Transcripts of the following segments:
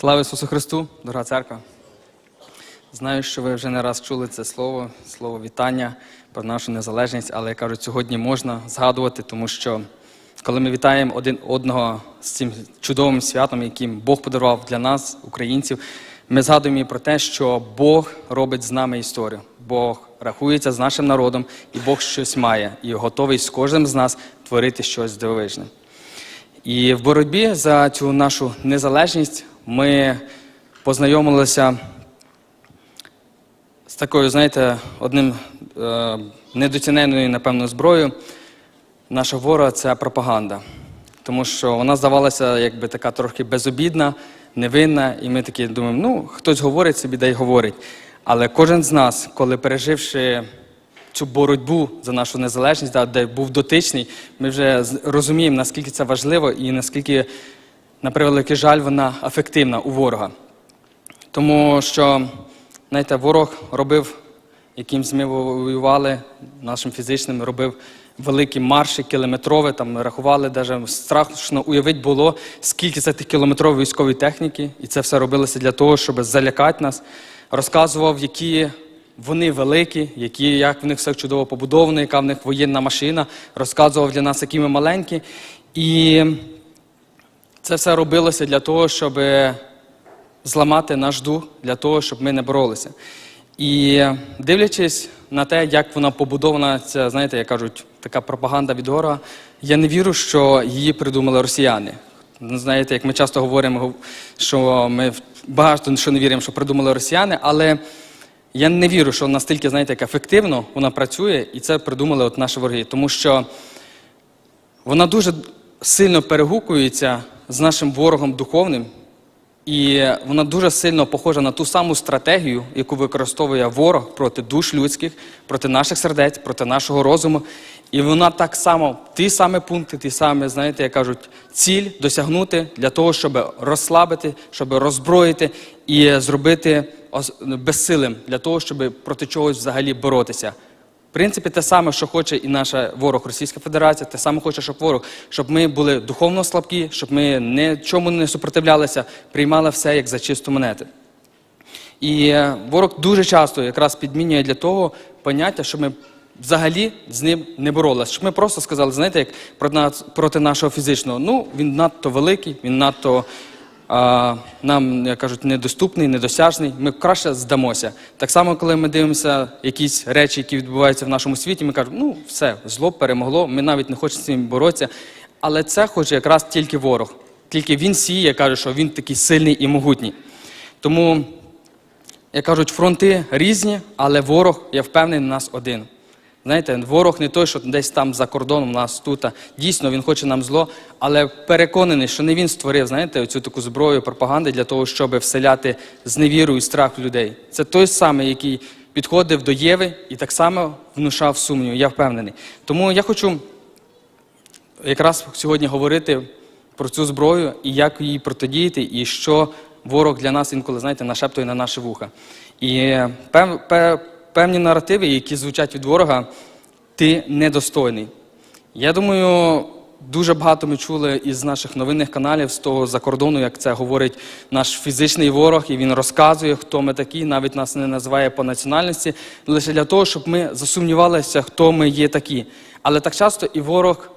Слава Ісусу Христу, дорога церква. Знаю, що ви вже не раз чули це слово, слово вітання про нашу незалежність, але кажуть, сьогодні можна згадувати, тому що коли ми вітаємо один одного з цим чудовим святом, яким Бог подарував для нас, українців, ми згадуємо і про те, що Бог робить з нами історію. Бог рахується з нашим народом, і Бог щось має, і готовий з кожним з нас творити щось дивовижне. І в боротьбі за цю нашу незалежність ми познайомилися з такою, знаєте, одним е, недоціненою, напевно, зброєю. Наша ворога це пропаганда. Тому що вона здавалася якби така трохи безобідна, невинна, і ми такі думаємо, ну, хтось говорить собі, да й говорить. Але кожен з нас, коли переживши цю боротьбу за нашу незалежність, да, де був дотичний, ми вже розуміємо, наскільки це важливо і наскільки, на превеликий жаль, вона ефективна у ворога. Тому що, знаєте, ворог робив, якимсь ми воювали, нашим фізичним, робив великі марші, кілометрові, там ми рахували, навіть страшно уявити було, скільки це тих кілометрової військової техніки, і це все робилося для того, щоб залякати нас. Розказував, які вони великі, які, як в них все чудово побудовано, яка в них воєнна машина, розказував для нас, які ми маленькі. І це все робилося для того, щоб зламати наш дух, для того, щоб ми не боролися. І дивлячись на те, як вона побудована, ця, знаєте, як кажуть, така пропаганда від ворога, я не вірю, що її придумали росіяни. Знаєте, як ми часто говоримо, що ми багато що не віримо, що придумали росіяни, але я не вірю, що настільки, знаєте, як ефективно вона працює, і це придумали от наші вороги. Тому що вона дуже сильно перегукується з нашим ворогом духовним, і вона дуже сильно похожа на ту саму стратегію, яку використовує ворог проти душ людських, проти наших сердець, проти нашого розуму. І вона так само, ті самі пункти, ті самі, знаєте, як кажуть, ціль досягнути для того, щоб розслабити, щоб роззброїти і зробити безсилим для того, щоб проти чогось взагалі боротися. В принципі, те саме, що хоче і наша ворог Російська Федерація, те саме хоче, щоб ворог, щоб ми були духовно слабкі, щоб ми нічому не супротивлялися, приймали все як за чисту монету. І е, ворог дуже часто якраз підмінює для того поняття, що ми взагалі з ним не боролися. Щоб ми просто сказали, знаєте, як проти нашого фізичного, ну він надто великий, він надто а, нам, як кажуть, недоступний, недосяжний. Ми краще здамося. Так само, коли ми дивимося якісь речі, які відбуваються в нашому світі, ми кажемо, ну все, зло перемогло, ми навіть не хочемо з цим боротися. Але це хоче якраз тільки ворог. Тільки він сіє, каже, що він такий сильний і могутній. Тому як кажуть, фронти різні, але ворог, я впевнений, у нас один. Знаєте, ворог не той, що десь там за кордоном у нас тут. Дійсно, він хоче нам зло, але переконаний, що не він створив, знаєте, цю таку зброю пропаганди для того, щоб вселяти зневіру і страх в людей. Це той самий, який підходив до Єви і так само внушав сумнів, я впевнений. Тому я хочу якраз сьогодні говорити про цю зброю і як її протидіяти, і що ворог для нас інколи, знаєте, нашептує на наші вуха. І пев, пе- певні наративи, які звучать від ворога, ти недостойний. Я думаю, дуже багато ми чули із наших новинних каналів з того за кордону, як це говорить наш фізичний ворог, і він розказує, хто ми такі, навіть нас не називає по національності, лише для того, щоб ми засумнівалися, хто ми є такі. Але так часто і ворог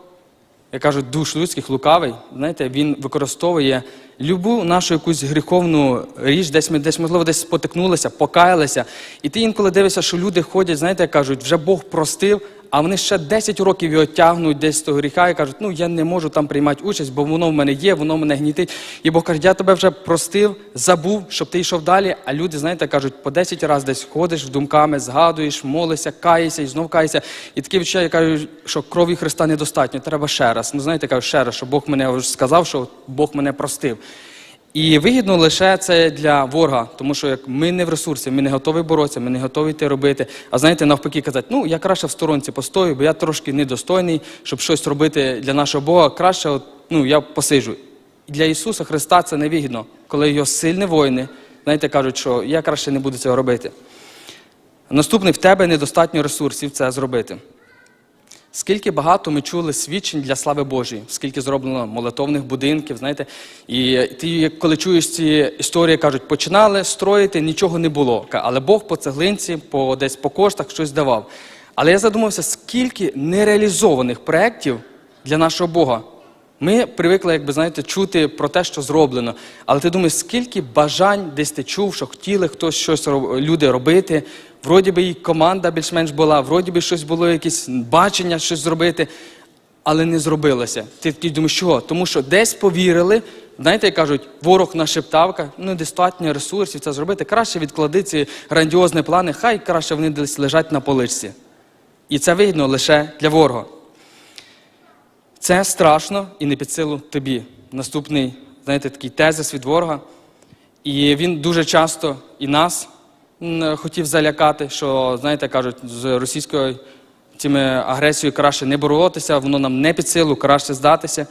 як кажуть, душ людських лукавий, знаєте, він використовує любу нашу якусь гріховну річ, десь ми десь, можливо, десь спотикнулися, покаялися. І ти інколи дивишся, що люди ходять, знаєте, кажуть, вже Бог простив, а вони ще 10 років його тягнуть десь з того гріха і кажуть, ну я не можу там приймати участь, бо воно в мене є, воно мене гнітить. І Бог каже, я тебе вже простив, забув, щоб ти йшов далі. А люди, знаєте, кажуть, по 10 разів десь ходиш думками, згадуєш, молишся, каєшся і знов каєшся. І таке відчуття, кажуть, що крові Христа недостатньо, треба ще раз. Ну знаєте, кажуть, ще раз, що Бог мене вже сказав, що Бог мене простив. І вигідно лише це для ворога, тому що як ми не в ресурсі, ми не готові боротися, ми не готові те робити. А знаєте, навпаки, казати, ну я краще в сторонці постою, бо я трошки недостойний, щоб щось робити для нашого Бога. Краще, от, ну я посиджу. І для Ісуса Христа це невигідно, коли його сильні воїни, знаєте, кажуть, що я краще не буду цього робити. Наступний в тебе недостатньо ресурсів це зробити. Скільки багато ми чули свідчень для слави Божої, скільки зроблено молитовних будинків, знаєте. І ти, коли чуєш ці історії, кажуть, починали строїти, нічого не було. Але Бог по цеглинці, по десь по коштах щось давав. Але я задумався, скільки нереалізованих проєктів для нашого Бога. Ми привикли, якби знаєте, чути про те, що зроблено. Але ти думаєш, скільки бажань десь ти чув, що хотіли хтось щось люди робити. Вроді би і команда більш-менш була, вроді би щось було, якесь бачення, щось зробити, але не зробилося. Ти такий думаєш, чого? Тому що десь повірили, знаєте, як кажуть, ворог нашептав, каже, ну достатньо ресурсів це зробити. Краще відклади ці грандіозні плани, хай краще вони десь лежать на поличці. І це вигідно лише для ворога. Це страшно і не під силу тобі. Наступний, знаєте, такий тезис від ворога. І він дуже часто і нас хотів залякати, що, знаєте, кажуть, з російською цими агресією краще не боротися, воно нам не під силу, краще здатися.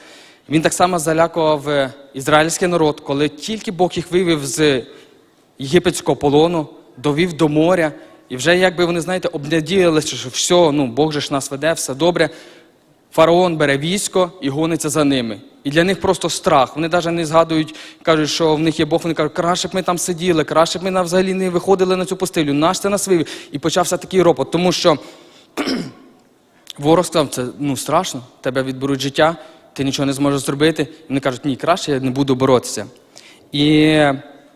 Він так само залякував е, ізраїльський народ, коли тільки Бог їх вивів з єгипетського полону, довів до моря, і вже якби вони, знаєте, обнадіялися, що все, ну, Бог же ж нас веде, все добре. Фараон бере військо і гониться за ними. І для них просто страх. Вони навіть не згадують, кажуть, що в них є Бог. Вони кажуть, краще б ми там сиділи, краще б ми взагалі не виходили на цю пустелю. Наш це нас вивів. І почався такий ропот, тому що ворог сказав, це ну, страшно, тебе відберуть життя, ти нічого не зможеш зробити. І вони кажуть, ні, краще я не буду боротися. І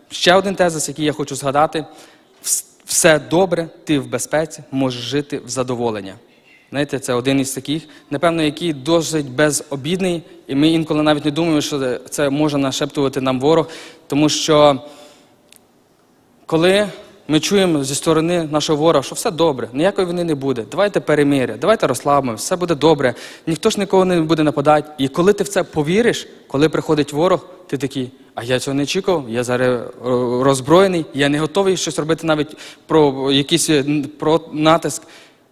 ще один тезис, який я хочу згадати: все добре, ти в безпеці, можеш жити в задоволення. Знаєте, це один із таких, напевно, який досить безобідний, і ми інколи навіть не думаємо, що це- може нашептувати нам ворог, тому що коли ми чуємо зі сторони нашого ворога, що все добре, ніякої війни не буде, давайте перемиря, давайте розслабимо, все буде добре, ніхто ж нікого не буде нападати. І коли ти в це повіриш, коли приходить ворог, ти такий, а я цього не очікував, я зараз е, роззброєний, я не готовий щось робити навіть про якийсь натиск.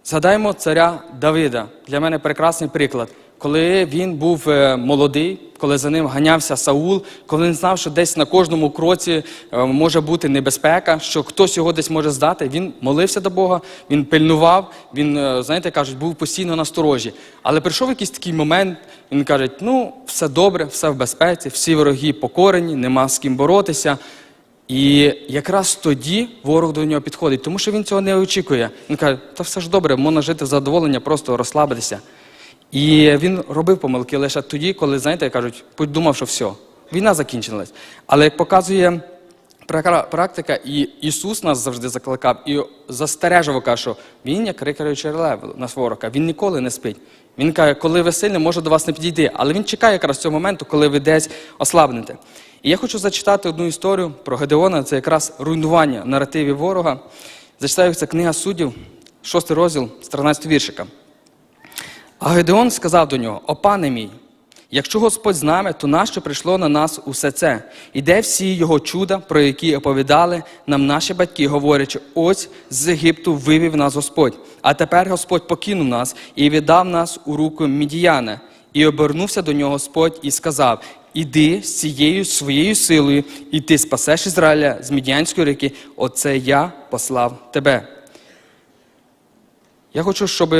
Згадаємо царя Давида. Для мене прекрасний приклад. Коли він був е, молодий, коли за ним ганявся Саул, коли він знав, що десь на кожному кроці е, може бути небезпека, що хтось його десь може здати, він молився до Бога, він пильнував, він, е, знаєте, кажуть, був постійно на сторожі. Але прийшов якийсь такий момент, він каже: ну, все добре, все в безпеці, всі вороги покорені, нема з ким боротися. І якраз тоді ворог до нього підходить, тому що він цього не очікує. Він каже, та все ж добре, можна жити в задоволення, просто розслабитися. І він робив помилки лише тоді, коли, знаєте, кажуть, подумав, що все, війна закінчилась. Але як показує практика, і Ісус нас завжди закликав і застережував, каже, що він як рикаючий лев нас ворога, він ніколи не спить. Він каже, коли ви сильні, може до вас не підійти. Але він чекає якраз цього моменту, коли ви десь ослабнете. І я хочу зачитати одну історію про Гедеона, це якраз руйнування наративів ворога. Зачитаю це книга суддів, шостий розділ з 13 віршика. А Гедеон сказав до нього: О пане мій, якщо Господь з нами, то нащо прийшло на нас усе це? І де всі його чуда, про які оповідали нам наші батьки, говорячи, ось з Єгипту вивів нас Господь. А тепер Господь покинув нас і віддав нас у руку Мідіяна. І обернувся до нього Господь і сказав: Іди з цією своєю силою, і ти спасеш Ізраїля з Мідіянської ріки. Оце я послав тебе. Я хочу, щоб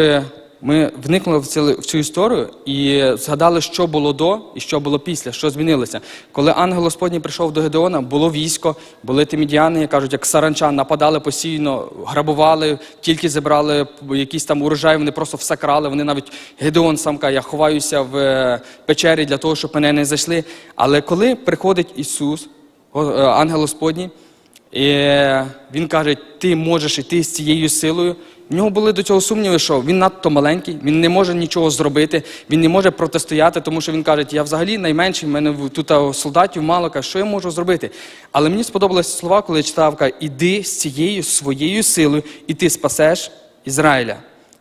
ми вникнули в цю, в цю історію і згадали, що було до і що було після, що змінилося. Коли ангел Господній прийшов до Гедеона, було військо, були ті мідіани, як кажуть, як саранча, нападали постійно, грабували, тільки зібрали якийсь там урожай, вони просто все крали. Вони навіть Гедеон сам каже, я ховаюся в е, печері для того, щоб мене не зайшли. Але коли приходить Ісус, е, ангел Господній, і він каже, ти можеш іти з цією силою. В нього були до цього сумніви, що він надто маленький, він не може нічого зробити, він не може протистояти, тому що він каже, я взагалі найменший, в мене тут солдатів мало, каже, що я можу зробити. Але мені сподобалися слова, коли я читав, каже, іди з цією своєю силою, і ти спасеш Ізраїля.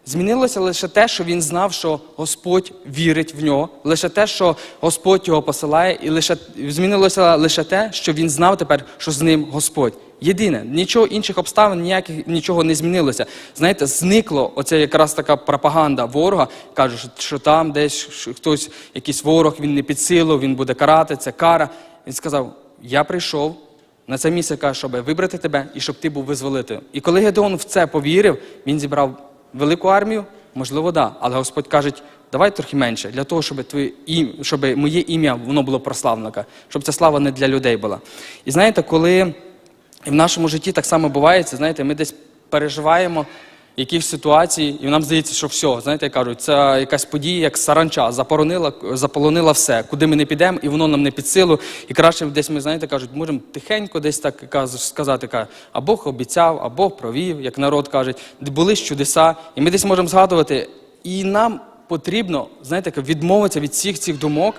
Змінилося лише те, що він знав, що Господь вірить в нього, лише те, що Господь його посилає, і лише змінилося лише те, що він знав тепер, що з ним Господь. Єдине, нічого інших обставин, ніяких нічого не змінилося. Знаєте, зникло оця якраз така пропаганда ворога. каже, що, що там десь що хтось, якийсь ворог, він не під силу, він буде карати, це кара. Він сказав: Я прийшов на це місце, каже, щоб вибрати тебе і щоб ти був визволителем. І коли Гедеон в це повірив, він зібрав велику армію, Можливо, да. Але Господь каже, давай трохи менше, для того, щоб, твоє ім... щоб моє ім'я воно було прославника, щоб ця слава не для людей була. І знаєте, коли в нашому житті так само бувається, знаєте, ми десь переживаємо якісь ситуації, і нам здається, що все, знаєте, кажуть, це якась подія, як саранча, запоронила, заполонила все, куди ми не підемо, і воно нам не під силу. І краще десь ми, знаєте, кажуть, можемо тихенько десь так каз- сказати, ка, а Бог обіцяв, а Бог провів, як народ каже, були чудеса. І ми десь можемо згадувати, і нам потрібно, знаєте, відмовитися від всіх цих думок.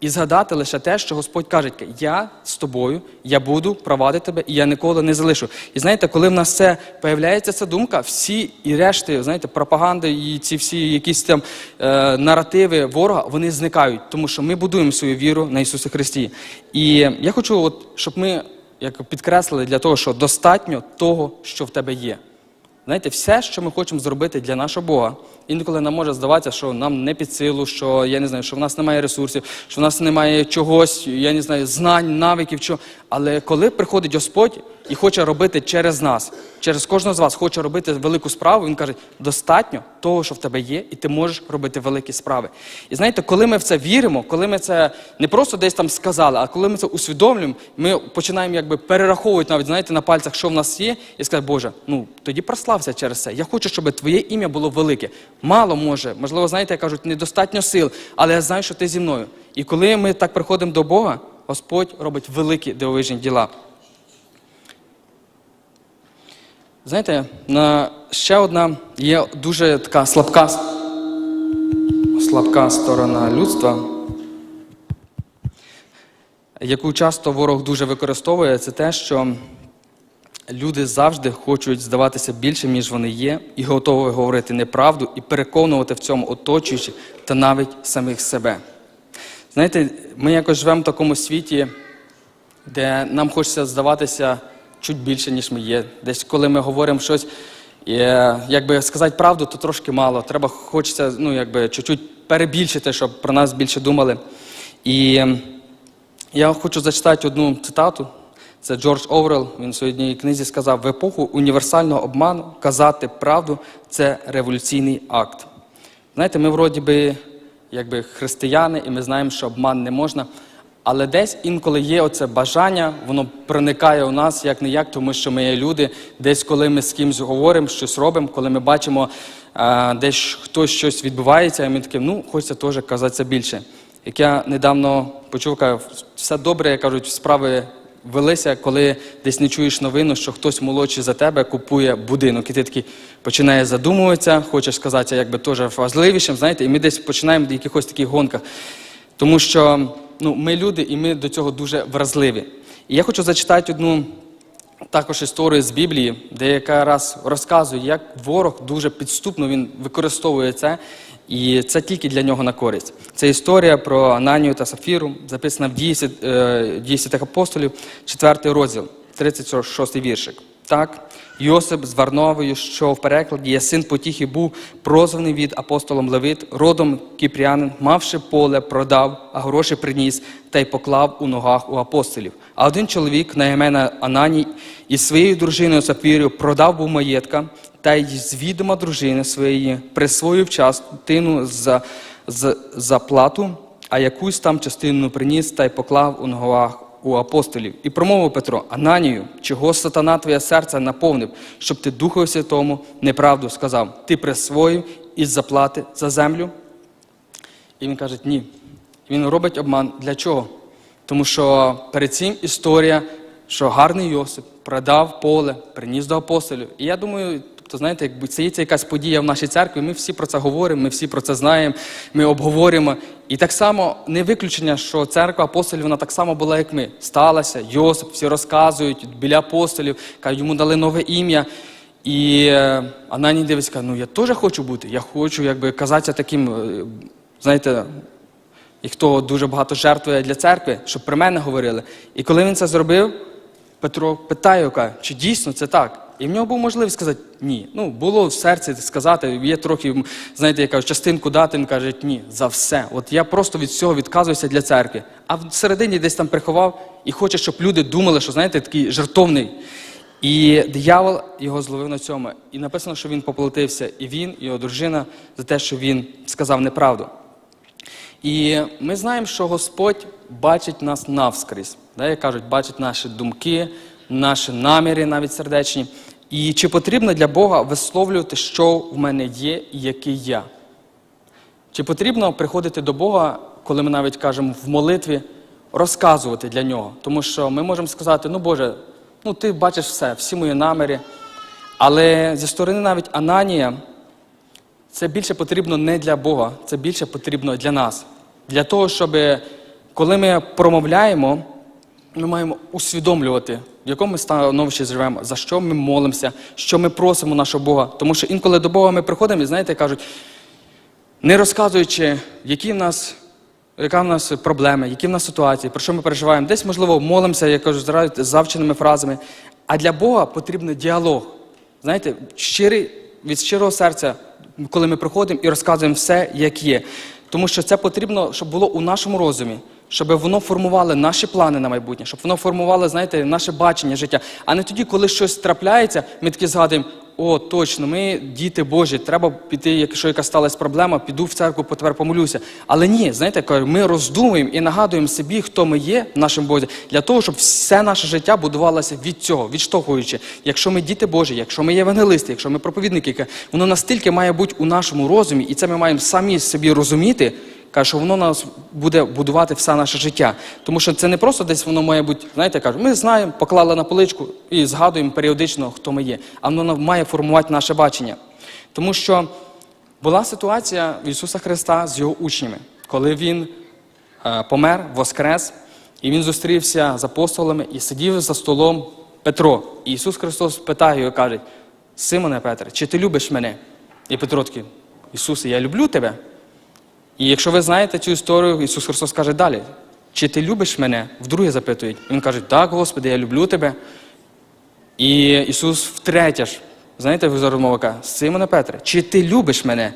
І згадати лише те, що Господь каже, я з тобою, я буду провадити тебе, і я ніколи не залишу. І знаєте, коли в нас це появляється ця думка, всі і решти, знаєте, пропаганди і ці всі якісь там е, наративи ворога, вони зникають, тому що ми будуємо свою віру на Ісусі Христі. І я хочу, от, щоб ми як підкреслили для того, що достатньо того, що в тебе є. Знаєте, все, що ми хочемо зробити для нашого Бога, інколи нам може здаватися, що нам не під силу, що я не знаю, що в нас немає ресурсів, що в нас немає чогось, я не знаю, знань, навиків. Що... Але коли приходить Господь і хоче робити через нас, через кожного з вас хоче робити велику справу, він каже, достатньо того, що в тебе є, і ти можеш робити великі справи. І знаєте, коли ми в це віримо, коли ми це не просто десь там сказали, а коли ми це усвідомлюємо, ми починаємо якби перераховувати навіть знаєте, на пальцях, що в нас є, і сказати, Боже, ну тоді прослався через це. Я хочу, щоб твоє ім'я було велике. Мало може, можливо, знаєте, кажуть, недостатньо сил, але я знаю, що ти зі мною. І коли ми так приходимо до Бога, Господь робить великі дивовижні діла. Знаєте, на ще одна є дуже така слабка, слабка сторона людства, яку часто ворог дуже використовує, це те, що люди завжди хочуть здаватися більшим, ніж вони є, і готові говорити неправду і переконувати в цьому оточуючих та навіть самих себе. Знаєте, ми якось живемо в такому світі, де нам хочеться здаватися чуть більше, ніж ми є. Десь коли ми говоримо щось, е, якби сказати правду, то трошки мало. Треба хочеться ну, якби, чуть-чуть перебільшити, щоб про нас більше думали. І е, я хочу зачитати одну цитату. Це Джордж Оврел. Він в своїй книзі сказав: в епоху універсального обману казати правду це революційний акт. Знаєте, ми вроді би якби християни, і ми знаємо, що обман не можна. Але десь інколи є оце бажання, воно проникає у нас як не як, тому що ми є люди. Десь, коли ми з кимось говоримо, щось робимо, коли ми бачимо, а, десь хтось щось відбувається, і ми такі, ну, хочеться теж казати більше. Як я недавно почув, кажу, все добре, як кажуть, справи велися, коли десь не чуєш новину, що хтось молодший за тебе купує будинок, і ти такий починає задумуватися, хочеш сказати, якби теж важливішим, знаєте, і ми десь починаємо в якихось таких гонках. Тому що ну, ми люди, і ми до цього дуже вразливі. І я хочу зачитати одну також історію з Біблії, де яка раз розказує, як ворог дуже підступно він використовує це, і це тільки для нього на користь. Це історія про Ананію та Сафіру, записана в дії, е, святих апостолів, 4 розділ, 36 віршик. Так, Йосип з Варновою, що в перекладі є син потіхи, був прозваний від апостолом Левит, родом кіпрянин, мавши поле, продав, а гроші приніс та й поклав у ногах у апостолів. А один чоловік на ім'я Ананій із своєю дружиною Сапірою продав був маєтка, та й з відома дружини своєї присвоїв частину за, за, за плату, а якусь там частину приніс та й поклав у ногах у апостолів. І промовив Петро, Ананію, чого сатана твоє серце наповнив, щоб ти Духу Святому неправду сказав. Ти присвоїв із заплати за землю? І він каже, ні. Він робить обман. Для чого? Тому що перед цим історія, що гарний Йосип продав поле, приніс до апостолів. І я думаю, тобто, знаєте, якби це є якась подія в нашій церкві, ми всі про це говоримо, ми всі про це знаємо, ми обговорюємо. І так само не виключення, що церква апостолів, вона так само була, як ми. Сталася, Йосип, всі розказують біля апостолів, кажуть, йому дали нове ім'я. І е, Ананій дивиться, каже, ну я теж хочу бути, я хочу якби казатися таким, е, знаєте, і хто дуже багато жертвує для церкви, щоб про мене говорили. І коли він це зробив, Петро питає, каже, чи дійсно це так? І в нього був можливість сказати ні. Ну, було в серці сказати, є трохи, знаєте, я кажу, частинку дати, він каже, ні, за все. От я просто від всього відказуюся для церкви. А всередині десь там приховав і хоче, щоб люди думали, що знаєте, такий жертовний. І диявол його зловив на цьому. І написано, що він поплатився, і він, і його дружина, за те, що він сказав неправду. І ми знаємо, що Господь бачить нас навскрізь. Як кажуть, бачить наші думки, наші наміри, навіть сердечні. І чи потрібно для Бога висловлювати, що в мене є і який я? Чи потрібно приходити до Бога, коли ми навіть кажемо в молитві, розказувати для нього? Тому що ми можемо сказати, ну Боже, ну ти бачиш все, всі мої наміри. Але зі сторони навіть Ананія, це більше потрібно не для Бога, це більше потрібно для нас. Для того, щоб коли ми промовляємо, ми маємо усвідомлювати, в якому становищі живемо, за що ми молимося, що ми просимо нашого Бога. Тому що інколи до Бога ми приходимо і знаєте, кажуть, не розказуючи, які в нас, яка в нас проблеми, які в нас ситуації, про що ми переживаємо. Десь, можливо, молимося, я кажу, з завченими фразами. А для Бога потрібен діалог. Знаєте, щирий, від щирого серця, коли ми приходимо і розказуємо все, як є. Тому що це потрібно, щоб було у нашому розумі, щоб воно формувало наші плани на майбутнє, щоб воно формувало, знаєте, наше бачення життя. А не тоді, коли щось трапляється, ми такі згадуємо, о, точно, ми діти Божі, треба піти, якщо якась сталася проблема, піду в церкву, тепер помолюся. Але ні, знаєте, ми роздумуємо і нагадуємо собі, хто ми є в нашому Бозі, для того, щоб все наше життя будувалося від цього, відштовхуючи. Якщо ми діти Божі, якщо ми євангелисти, якщо ми проповідники, воно настільки має бути у нашому розумі, і це ми маємо самі собі розуміти. Каже, що воно нас буде будувати все наше життя. Тому що це не просто десь воно має бути, знаєте, кажуть, ми знаємо, поклали на поличку і згадуємо періодично, хто ми є. А воно має формувати наше бачення. Тому що була ситуація в Ісуса Христа з його учнями, коли Він е, помер, воскрес, і Він зустрівся з апостолами і сидів за столом Петро. І Ісус Христос питає його каже: Симоне Петре, чи ти любиш мене? І Петро такий, Ісусе, я люблю тебе. І якщо ви знаєте цю історію, Ісус Христос каже далі: чи ти любиш мене? Вдруге запитують. Він каже, так, Господи, я люблю тебе. І Ісус втретє ж, знаєте, розмова каже, Симоне Петре, чи ти любиш мене?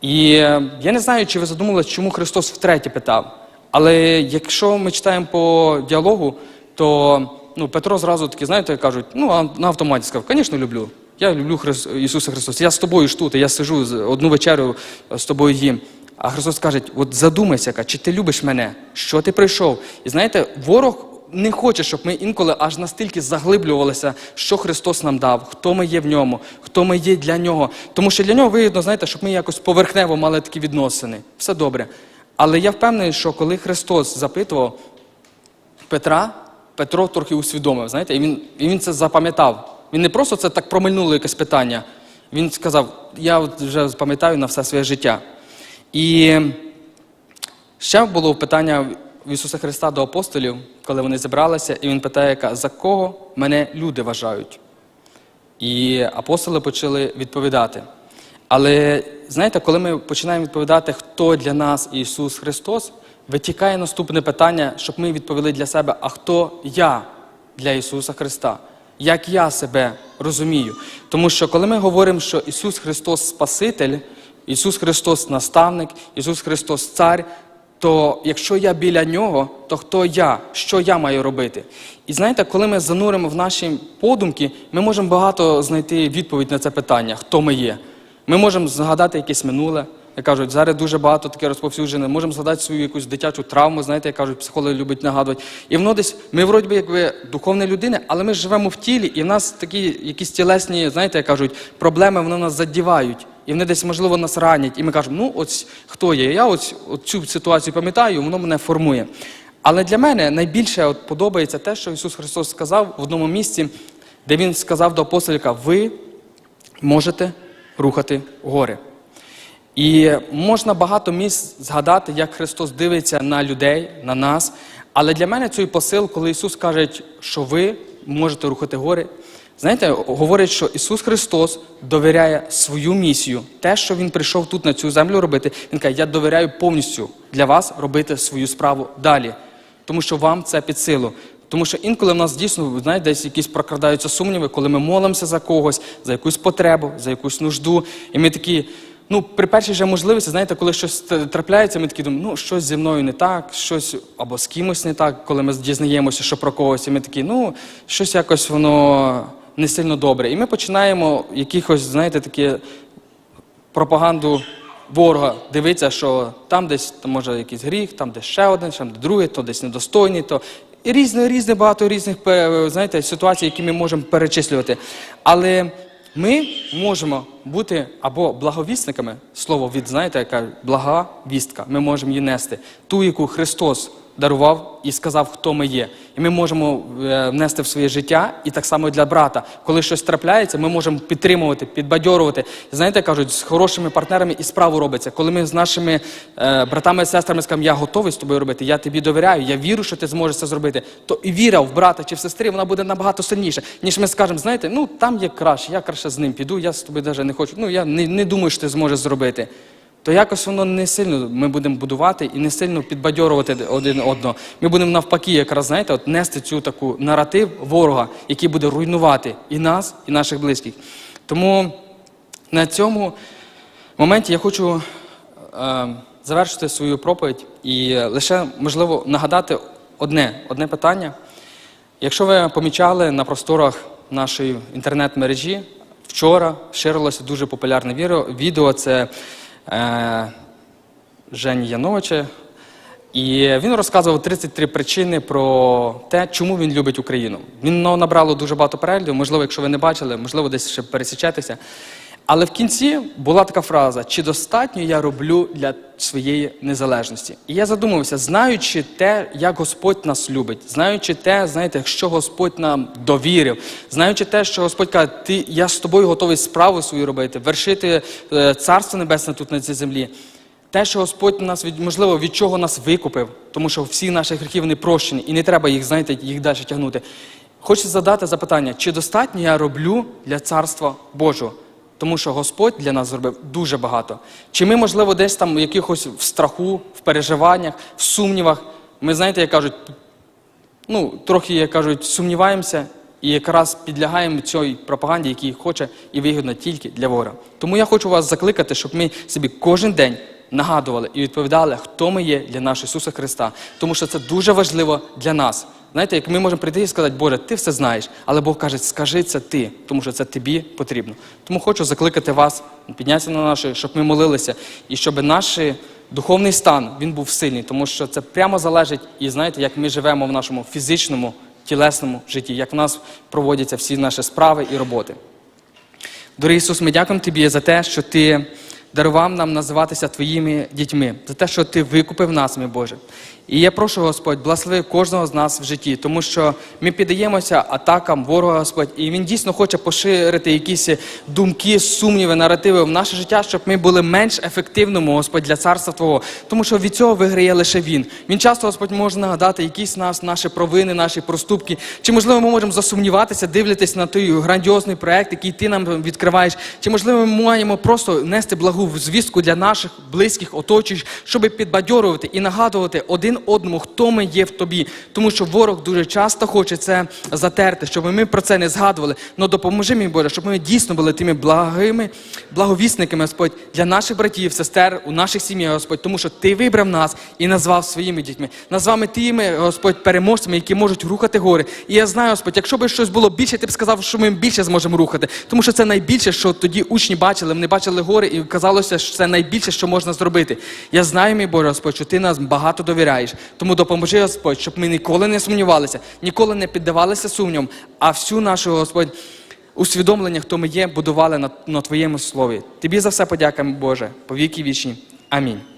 І е, я не знаю, чи ви задумалися, чому Христос втретє питав. Але якщо ми читаємо по діалогу, то ну, Петро зразу таки, знаєте, кажуть, ну, на автоматі сказав, звісно, люблю. Я люблю Хрис... Ісуса Христоса. Я з тобою ж тут, я сижу одну вечерю з тобою їм. А Христос каже, от задумайся, чи ти любиш мене? Що ти прийшов? І знаєте, ворог не хоче, щоб ми інколи аж настільки заглиблювалися, що Христос нам дав, хто ми є в ньому, хто ми є для нього. Тому що для нього вигідно, знаєте, щоб ми якось поверхнево мали такі відносини. Все добре. Але я впевнений, що коли Христос запитував Петра, Петро трохи усвідомив, знаєте, і він, і він це запам'ятав. Він не просто це так промильнуло якесь питання. Він сказав: я вже пам'ятаю на все своє життя. І ще було питання в Ісуса Христа до апостолів, коли вони зібралися, і Він питає, за кого мене люди вважають? І апостоли почали відповідати. Але знаєте, коли ми починаємо відповідати, хто для нас Ісус Христос, витікає наступне питання, щоб ми відповіли для себе, а хто я для Ісуса Христа? Як я себе розумію? Тому що коли ми говоримо, що Ісус Христос Спаситель, Ісус Христос наставник, Ісус Христос Цар, то якщо я біля Нього, то хто я? Що я маю робити? І знаєте, коли ми зануримо в наші подумки, ми можемо багато знайти відповідь на це питання, хто ми є. Ми можемо згадати якесь минуле. Як кажуть, зараз дуже багато таке розповсюджене. Можемо згадати свою якусь дитячу травму, знаєте, як кажуть, психологи люблять нагадувати. І воно десь, ми вроді би якби духовні людини, але ми живемо в тілі, і в нас такі якісь тілесні, знаєте, як кажуть, проблеми вони нас задівають. І вони десь, можливо, нас ранять. І ми кажемо, ну ось хто є? Я ось, цю ситуацію пам'ятаю, воно мене формує. Але для мене найбільше от подобається те, що Ісус Христос сказав в одному місці, де Він сказав до апостоліка, ви можете рухати гори. І можна багато місць згадати, як Христос дивиться на людей, на нас. Але для мене цей посил, коли Ісус каже, що ви можете рухати гори. Знаєте, говорять, що Ісус Христос довіряє свою місію, те, що Він прийшов тут на цю землю робити. Він каже, я довіряю повністю для вас робити свою справу далі, тому що вам це під силу. Тому що інколи в нас дійсно, знаєте, десь якісь прокрадаються сумніви, коли ми молимося за когось, за якусь потребу, за якусь нужду. І ми такі, ну, при першій же можливості, знаєте, коли щось трапляється, ми такі думаємо, ну, щось зі мною не так, щось або з кимось не так, коли ми дізнаємося, що про когось, і ми такі, ну, щось якось воно не сильно добре. І ми починаємо якихось, знаєте, такі пропаганду ворога дивиться, що там десь там, може якийсь гріх, там десь ще один, там другий, то десь недостойний, то і різне, різне багато різних знаєте, ситуацій, які ми можемо перечислювати. Але ми можемо бути або благовісниками, слово від, знаєте, яка блага вістка, ми можемо її нести, ту, яку Христос дарував і сказав, хто ми є. І ми можемо е, внести в своє життя, і так само і для брата. Коли щось трапляється, ми можемо підтримувати, підбадьорувати. Знаєте, кажуть, з хорошими партнерами і справу робиться. Коли ми з нашими е, братами і сестрами скажемо, я готовий з тобою робити, я тобі довіряю, я вірю, що ти зможеш це зробити, то і віра в брата чи в сестри, вона буде набагато сильніша, ніж ми скажемо, знаєте, ну там є краще, я краще з ним піду, я з тобою навіть не хочу. Ну я не, не думаю, що ти зможеш зробити то якось воно не сильно ми будемо будувати і не сильно підбадьорувати один одного. Ми будемо навпаки, якраз знаєте, от нести цю таку наратив ворога, який буде руйнувати і нас, і наших близьких. Тому на цьому моменті я хочу е, завершити свою проповідь і лише можливо нагадати одне, одне питання. Якщо ви помічали на просторах нашої інтернет-мережі, вчора ширилося дуже популярне відео. це Жені Яновича. І він розказував 33 причини про те, чому він любить Україну. Він ну, набрало дуже багато переглядів, можливо, якщо ви не бачили, можливо, десь ще пересічетеся. Але в кінці була така фраза: чи достатньо я роблю для своєї незалежності? І я задумався, знаючи те, як Господь нас любить, знаючи те, знаєте, що Господь нам довірив, знаючи те, що Господь каже, ти, я з тобою готовий справу свою робити, вершити е, царство небесне тут на цій землі. Те, що Господь нас від можливо від чого нас викупив, тому що всі наші гріхи вони прощені, і не треба їх, знаєте, їх далі тягнути. Хочу задати запитання, чи достатньо я роблю для царства Божого? Тому що Господь для нас зробив дуже багато. Чи ми, можливо, десь там якихось в страху, в переживаннях, в сумнівах. Ми знаєте, як кажуть, ну, трохи, як кажуть, сумніваємося і якраз підлягаємо цій пропаганді, який хоче і вигідно тільки для ворога. Тому я хочу вас закликати, щоб ми собі кожен день нагадували і відповідали, хто ми є для нашого Ісуса Христа. Тому що це дуже важливо для нас. Знаєте, як ми можемо прийти і сказати, Боже, ти все знаєш, але Бог каже, скажи це ти, тому що це тобі потрібно. Тому хочу закликати вас, піднятися на наші, щоб ми молилися, і щоб наш духовний стан він був сильний, тому що це прямо залежить, і знаєте, як ми живемо в нашому фізичному, тілесному житті, як в нас проводяться всі наші справи і роботи. Дорогий Ісус, ми дякуємо Тобі за те, що Ти дарував нам називатися Твоїми дітьми, за те, що Ти викупив нас, мій Боже. І я прошу, Господь, благослови кожного з нас в житті, тому що ми піддаємося атакам ворога, Господь, і він дійсно хоче поширити якісь думки, сумніви, наративи в наше життя, щоб ми були менш ефективними, Господь, для царства Твого. Тому що від цього виграє лише Він. Він часто, Господь, може нагадати якісь нас, наші провини, наші проступки. Чи можливо ми можемо засумніватися, дивлячись на той грандіозний проект, який ти нам відкриваєш? Чи можливо ми маємо просто нести благу звістку для наших близьких, оточуючих, щоб підбадьорувати і нагадувати один одному, хто ми є в тобі. Тому що ворог дуже часто хоче це затерти, щоб ми про це не згадували. Но допоможи мій Боже, щоб ми дійсно були тими благими, благовісниками, Господь, для наших братів, сестер, у наших сім'ях, Господь, тому що Ти вибрав нас і назвав своїми дітьми. назвами тими, Господь, переможцями, які можуть рухати гори. І я знаю, Господь, якщо б щось було більше, ти б сказав, що ми більше зможемо рухати. Тому що це найбільше, що тоді учні бачили. Вони бачили гори, і казалося, що це найбільше, що можна зробити. Я знаю, мій Боже, Господь, що ти нас багато довіряєш. Тому допоможи, Господь, щоб ми ніколи не сумнівалися, ніколи не піддавалися сумнівам, а всю нашу, Господь, усвідомлення, хто ми є, будували на, на Твоєму слові. Тобі за все подякаємо, Боже, по віки вічні. Амінь.